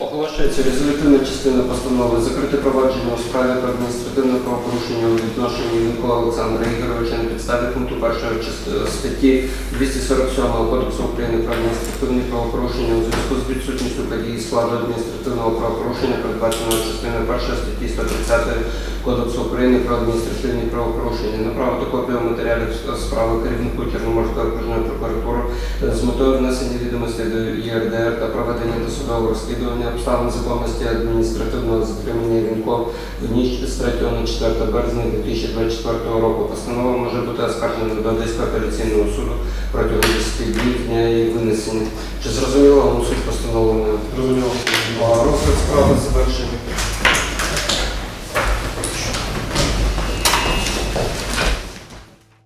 Резолютивна частина постанови закрити провадження у справі про адміністративне правопорушення у відношенні Микола Олександра Ігоровича на підставі пункту першої част- статті 247 Кодексу України про адміністративні правопорушення у зв'язку з відсутністю події складу адміністративного правопорушення, передбаченого частиною першої статті 130 Кодексу України про адміністративні правопорушення. Направити копію матеріалів справи керівнику Чорноморської окружної прокуратури з метою внесення відомостей до ЄРДР та проведення досудового розслідування обставин законності адміністративного затримання Вінко в ніч з 3 на 4 березня 2024 року. Постанова може бути оскаржена до Одеського апеляційного суду протягом 10 днів дня її винесення. Чи зрозуміло вам суть постановленої? Зрозуміло. Розгляд справи завершений.